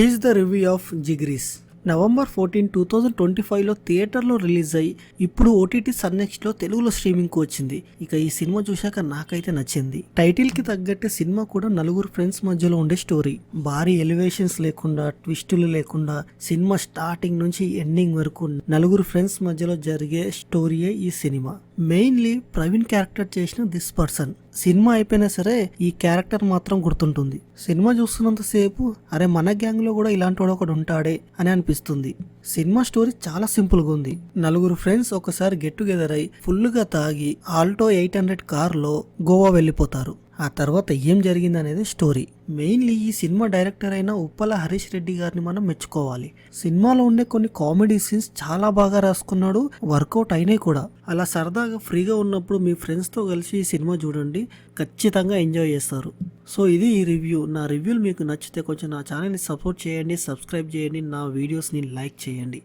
Here's the review of Jigris November fourteen two thousand twenty ఫైవ్లో థియేటర్లో release అయ్యి ఇప్పుడు ఓటీటీ సన్నెక్స్ట్లో తెలుగులో స్ట్రీమింగ్కి వచ్చింది. ఇక ఈ సినిమా చూశాక నాకైతే నచ్చింది. టైటిల్కి తగ్గట్టే సినిమా కూడా నలుగురు ఫ్రెండ్స్ మధ్యలో ఉండే స్టోరీ. భారీ ఎలివేషన్స్ లేకుండా ట్విస్టులు లేకుండా సినిమా స్టార్టింగ్ నుంచి ఎండింగ్ వరకు నలుగురు ఫ్రెండ్స్ మధ్యలో జరిగే స్టోరీయే ఈ సినిమా. మెయిన్లీ ప్రవీణ్ క్యారెక్టర్ చేసిన దిస్ పర్సన్. సినిమా అయిపోయినా సరే ఈ క్యారెక్టర్ మాత్రం గుర్తుంటుంది. సినిమా చూస్తున్నంతసేపు అరే మన గ్యాంగ్లో కూడా ఇలాంటి వాడు ఒకడు ఉంటాడే అని అనిపిస్తుంది. సినిమా స్టోరీ చాలా సింపుల్గా ఉంది. నలుగురు ఫ్రెండ్స్ ఒకసారి గెట్ టుగెదర్ అయి ఫుల్గా తాగి ఆల్టో ఎయిట్ హండ్రెడ్ కార్లో గోవా వెళ్ళిపోతారు. ఆ తర్వాత ఏం జరిగింది అనేది స్టోరీ. మెయిన్లీ ఈ సినిమా డైరెక్టర్ అయిన ఉప్పల హరీష్ రెడ్డి గారిని మనం మెచ్చుకోవాలి. సినిమాలో ఉండే కొన్ని కామెడీ సీన్స్ చాలా బాగా రాసుకున్నాడు వర్కౌట్ అయినాయి కూడా. అలా సరదాగా ఫ్రీగా ఉన్నప్పుడు మీ ఫ్రెండ్స్తో కలిసి ఈ సినిమా చూడండి ఖచ్చితంగా ఎంజాయ్ చేస్తారు. సో ఇది ఈ రివ్యూ. నా రివ్యూలు మీకు నచ్చితే కొంచెం నా ఛానల్ని సపోర్ట్ చేయండి సబ్స్క్రైబ్ చేయండి నా వీడియోస్ని లైక్ చేయండి.